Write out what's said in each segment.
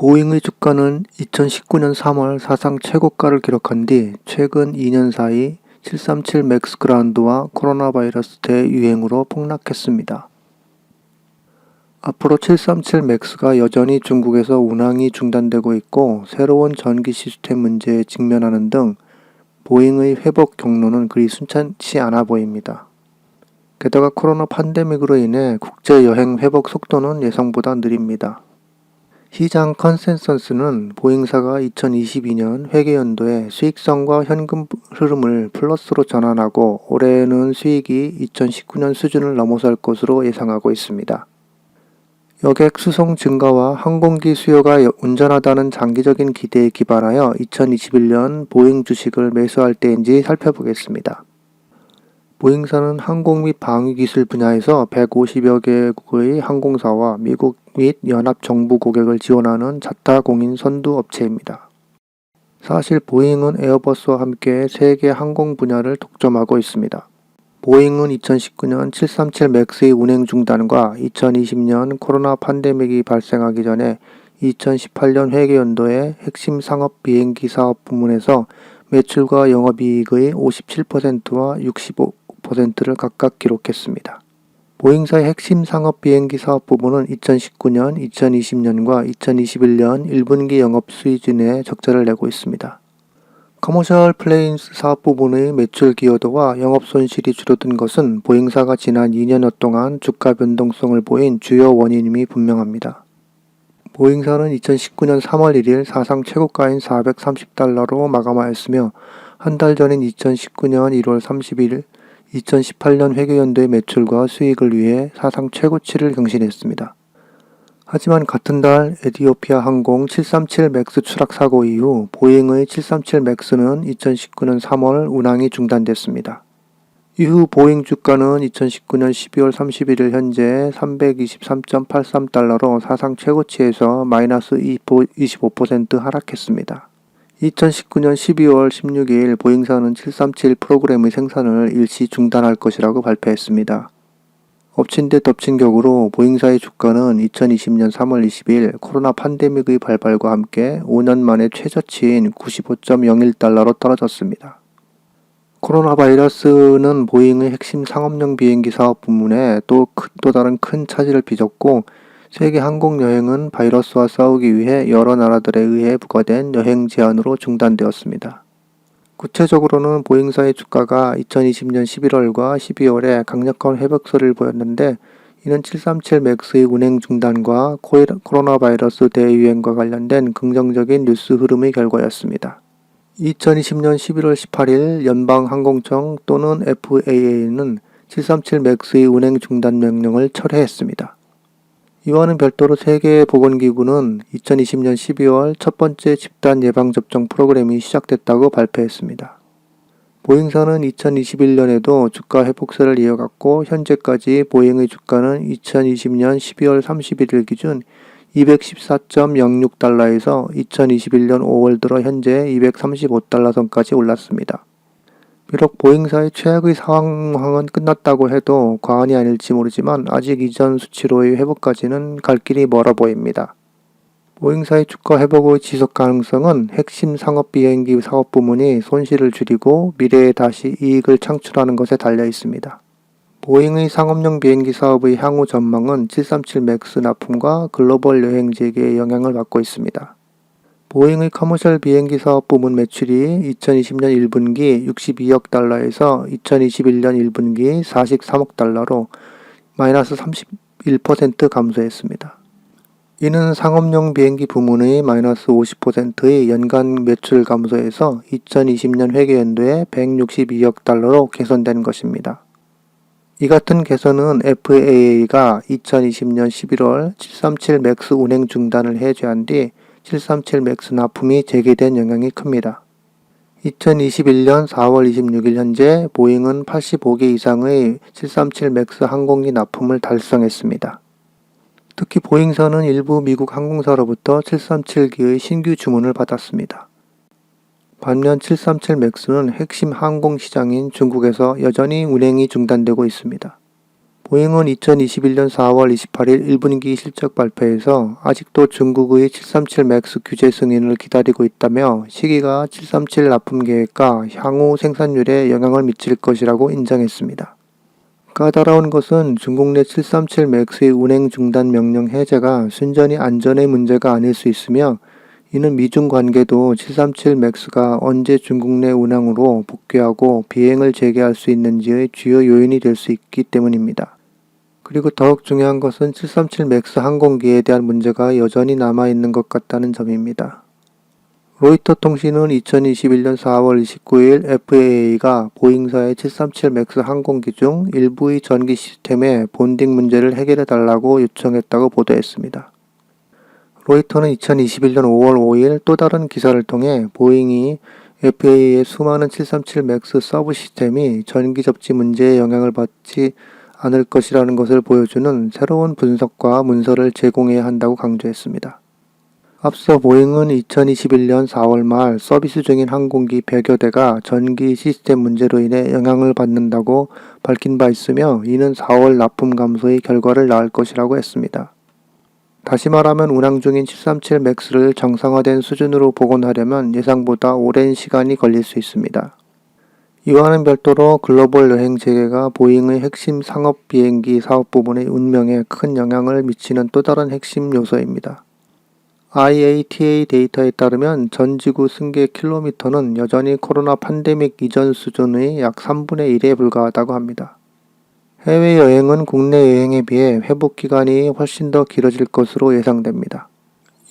보잉의 주가는 2019년 3월 사상 최고가를 기록한 뒤 최근 2년 사이 737 맥스 그라운드와 코로나 바이러스 대유행으로 폭락했습니다. 앞으로 737 맥스가 여전히 중국에서 운항이 중단되고 있고 새로운 전기 시스템 문제에 직면하는 등 보잉의 회복 경로는 그리 순탄치 않아 보입니다. 게다가 코로나 팬데믹으로 인해 국제 여행 회복 속도는 예상보다 느립니다. 시장 컨센서스는 보잉사가 2022년 회계연도에 수익성과 현금 흐름을 플러스로 전환하고 올해는 수익이 2019년 수준을 넘어설 것으로 예상하고 있습니다. 여객 수송 증가와 항공기 수요가 온전하다는 장기적인 기대에 기반하여 2021년 보잉 주식을 매수할 때인지 살펴보겠습니다. 보잉사는 항공 및 방위 기술 분야에서 150여 개국의 항공사와 미국 및 연합 정부 고객을 지원하는 자타 공인 선두 업체입니다. 사실 보잉은 에어버스와 함께 세계 항공 분야를 독점하고 있습니다. 보잉은 2019년 737 맥스의 운행 중단과 2020년 코로나 팬데믹이 발생하기 전에 2018년 회계연도에 핵심 상업 비행기 사업 부문에서 매출과 영업이익의 57%와 65% 를 각각 기록했습니다. 보잉사의 핵심 상업 비행기 사업 부문은 2019년, 2020년과 2021년 1분기 영업 수익진에 적자를 내고 있습니다. 커머셜 플레인스 사업 부분의 매출 기여도와 영업 손실이 줄어든 것은 보잉사가 지난 2년여 동안 주가 변동성을 보인 주요 원인임이 분명합니다. 보잉사는 2019년 3월 1일 사상 최고가인 430달러로 마감하였으며 한 달 전인 2019년 1월 31일 2018년 회계연도의 매출과 수익을 위해 사상 최고치를 경신했습니다. 하지만 같은 달 에디오피아 항공 737 맥스 추락 사고 이후 보잉의 737 맥스는 2019년 3월 운항이 중단됐습니다. 이후 보잉 주가는 2019년 12월 31일 현재 323.83달러로 사상 최고치에서 마이너스 25% 하락했습니다. 2019년 12월 16일 보잉사는 737 프로그램의 생산을 일시 중단할 것이라고 발표했습니다. 엎친 데 덮친 격으로 보잉사의 주가는 2020년 3월 20일 코로나 팬데믹의 발발과 함께 5년 만에 최저치인 95.01달러로 떨어졌습니다. 코로나 바이러스는 보잉의 핵심 상업용 비행기 사업 부문에 또, 또 다른 큰 차질을 빚었고 세계 항공 여행은 바이러스와 싸우기 위해 여러 나라들에 의해 부과된 여행 제한으로 중단되었습니다. 구체적으로는 보잉사의 주가가 2020년 11월과 12월에 강력한 회복세를 보였는데 이는 737 맥스의 운행 중단과 코로나 바이러스 대유행과 관련된 긍정적인 뉴스 흐름의 결과였습니다. 2020년 11월 18일 연방항공청 또는 FAA는 737 맥스의 운행 중단 명령을 철회했습니다. 이와는 별도로 세계보건기구는 2020년 12월 첫 번째 집단 예방접종 프로그램이 시작됐다고 발표했습니다. 보잉사는 2021년에도 주가 회복세를 이어갔고 현재까지 보잉의 주가는 2020년 12월 31일 기준 214.06달러에서 2021년 5월 들어 현재 235달러 선까지 올랐습니다. 비록 보잉사의 최악의 상황은 끝났다고 해도 과언이 아닐지 모르지만 아직 이전 수치로의 회복까지는 갈 길이 멀어 보입니다. 보잉사의 주가 회복의 지속 가능성은 핵심 상업 비행기 사업 부문이 손실을 줄이고 미래에 다시 이익을 창출하는 것에 달려 있습니다. 보잉의 상업용 비행기 사업의 향후 전망은 737 맥스 납품과 글로벌 여행지에게 영향을 받고 있습니다. 보잉의 커머셜 비행기 사업 부문 매출이 2020년 1분기 62억 달러에서 2021년 1분기 43억 달러로 마이너스 31% 감소했습니다. 이는 상업용 비행기 부문의 마이너스 50%의 연간 매출 감소에서 2020년 회계연도에 162억 달러로 개선된 것입니다. 이 같은 개선은 FAA가 2020년 11월 737 맥스 운행 중단을 해제한 뒤 737 맥스 납품이 재개된 영향이 큽니다. 2021년 4월 26일 현재 보잉은 85개 이상의 737 맥스 항공기 납품을 달성했습니다. 특히 보잉사는 일부 미국 항공사로부터 737기의 신규 주문을 받았습니다. 반면 737 맥스는 핵심 항공 시장인 중국에서 여전히 운행이 중단되고 있습니다. 보잉은 2021년 4월 28일 1분기 실적 발표에서 아직도 중국의 737 맥스 규제 승인을 기다리고 있다며 시기가 737 납품 계획과 향후 생산율에 영향을 미칠 것이라고 인정했습니다. 까다로운 것은 중국 내 737 맥스의 운행 중단 명령 해제가 순전히 안전의 문제가 아닐 수 있으며 이는 미중 관계도 737 맥스가 언제 중국 내 운항으로 복귀하고 비행을 재개할 수 있는지의 주요 요인이 될 수 있기 때문입니다. 그리고 더욱 중요한 것은 737 맥스 항공기에 대한 문제가 여전히 남아있는 것 같다는 점입니다. 로이터 통신은 2021년 4월 29일 FAA가 보잉사의 737 맥스 항공기 중 일부의 전기 시스템에 본딩 문제를 해결해 달라고 요청했다고 보도했습니다. 로이터는 2021년 5월 5일 또 다른 기사를 통해 보잉이 FAA의 수많은 737 맥스 서브 시스템이 전기 접지 문제에 영향을 받지 않을 것이라는 것을 보여주는 새로운 분석과 문서를 제공해야 한다고 강조했습니다. 앞서 보잉은 2021년 4월 말 서비스 중인 항공기 100여 대가 전기 시스템 문제로 인해 영향을 받는다고 밝힌 바 있으며 이는 4월 납품 감소의 결과를 낳을 것이라고 했습니다. 다시 말하면 운항 중인 737 맥스를 정상화된 수준으로 복원하려면 예상보다 오랜 시간이 걸릴 수 있습니다. 이와는 별도로 글로벌 여행 재개가 보잉의 핵심 상업 비행기 사업 부분의 운명에 큰 영향을 미치는 또 다른 핵심 요소입니다. IATA 데이터에 따르면 전 지구 승객 킬로미터는 여전히 코로나 팬데믹 이전 수준의 약 3분의 1에 불과하다고 합니다. 해외여행은 국내 여행에 비해 회복 기간이 훨씬 더 길어질 것으로 예상됩니다.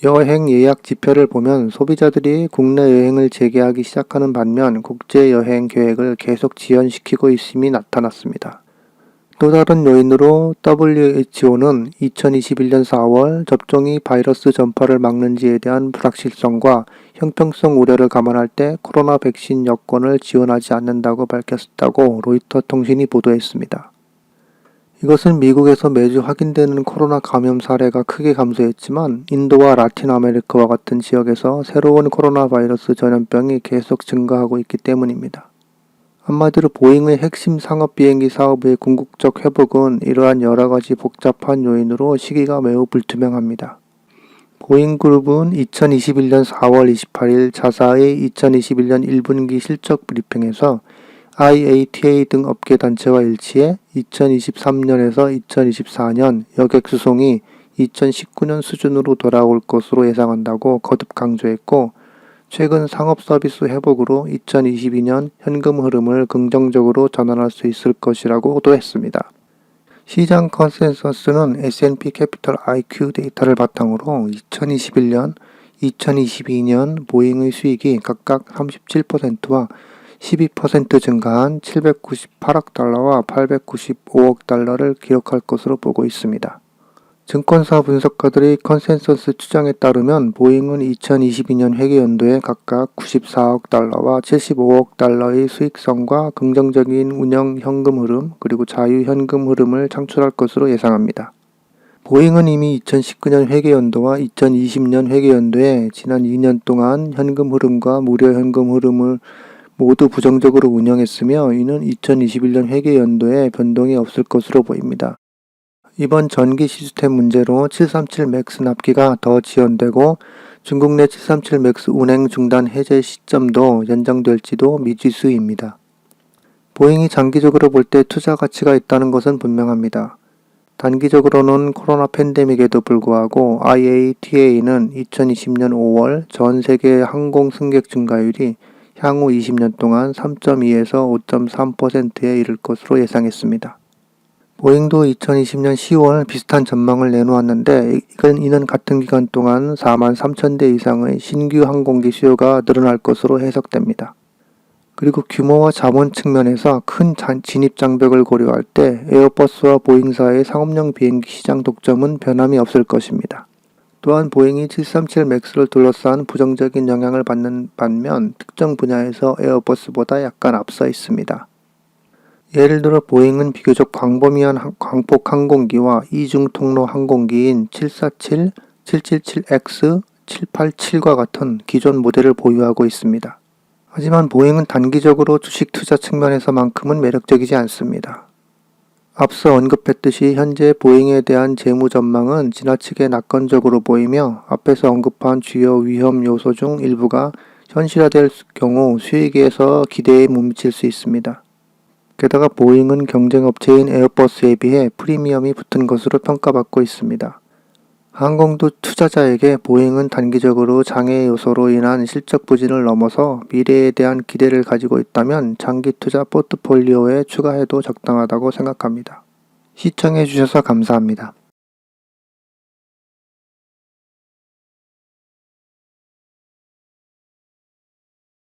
여행 예약 지표를 보면 소비자들이 국내 여행을 재개하기 시작하는 반면 국제 여행 계획을 계속 지연시키고 있음이 나타났습니다. 또 다른 요인으로 WHO는 2021년 4월 접종이 바이러스 전파를 막는지에 대한 불확실성과 형평성 우려를 감안할 때 코로나 백신 여권을 지원하지 않는다고 밝혔다고 로이터 통신이 보도했습니다. 이것은 미국에서 매주 확인되는 코로나 감염 사례가 크게 감소했지만 인도와 라틴 아메리카와 같은 지역에서 새로운 코로나 바이러스 전염병이 계속 증가하고 있기 때문입니다. 한마디로 보잉의 핵심 상업 비행기 사업의 궁극적 회복은 이러한 여러 가지 복잡한 요인으로 시기가 매우 불투명합니다. 보잉 그룹은 2021년 4월 28일 자사의 2021년 1분기 실적 브리핑에서 IATA 등 업계 단체와 일치해 2023년에서 2024년 여객 수송이 2019년 수준으로 돌아올 것으로 예상한다고 거듭 강조했고 최근 상업 서비스 회복으로 2022년 현금 흐름을 긍정적으로 전환할 수 있을 것이라고도 했습니다. 시장 컨센서스는 S&P 캐피털 IQ 데이터를 바탕으로 2021년, 2022년 보잉의 수익이 각각 37%와 12% 증가한 798억 달러와 895억 달러를 기록할 것으로 보고 있습니다. 증권사 분석가들의 컨센서스 추정에 따르면 보잉은 2022년 회계 연도에 각각 94억 달러와 75억 달러의 수익성과 긍정적인 운영 현금 흐름 그리고 자유 현금 흐름을 창출할 것으로 예상합니다. 보잉은 이미 2019년 회계 연도와 2020년 회계 연도에 지난 2년 동안 현금 흐름과 무료 현금 흐름을 모두 부정적으로 운영했으며 이는 2021년 회계 연도에 변동이 없을 것으로 보입니다. 이번 전기 시스템 문제로 737 맥스 납기가 더 지연되고 중국 내 737 맥스 운행 중단 해제 시점도 연장될지도 미지수입니다. 보잉이 장기적으로 볼 때 투자 가치가 있다는 것은 분명합니다. 단기적으로는 코로나 팬데믹에도 불구하고 IATA는 2020년 5월 전 세계 항공 승객 증가율이 향후 20년 동안 3.2에서 5.3%에 이를 것으로 예상했습니다. 보잉도 2020년 10월 비슷한 전망을 내놓았는데 이건 이는 같은 기간 동안 4만 3천 대 이상의 신규 항공기 수요가 늘어날 것으로 해석됩니다. 그리고 규모와 자본 측면에서 큰 진입 장벽을 고려할 때 에어버스와 보잉사의 상업용 비행기 시장 독점은 변함이 없을 것입니다. 또한 보잉이 737 맥스를 둘러싼 부정적인 영향을 받는 반면 특정 분야에서 에어버스보다 약간 앞서 있습니다. 예를 들어 보잉은 비교적 광범위한 광폭 항공기와 이중 통로 항공기인 747, 777X, 787과 같은 기존 모델을 보유하고 있습니다. 하지만 보잉은 단기적으로 주식 투자 측면에서만큼은 매력적이지 않습니다. 앞서 언급했듯이 현재 보잉에 대한 재무 전망은 지나치게 낙관적으로 보이며 앞에서 언급한 주요 위험 요소 중 일부가 현실화될 경우 수익에서 기대에 못 미칠 수 있습니다. 게다가 보잉은 경쟁 업체인 에어버스에 비해 프리미엄이 붙은 것으로 평가받고 있습니다. 항공도 투자자에게 보잉은 단기적으로 장애 요소로 인한 실적 부진을 넘어서 미래에 대한 기대를 가지고 있다면 장기 투자 포트폴리오에 추가해도 적당하다고 생각합니다. 시청해 주셔서 감사합니다.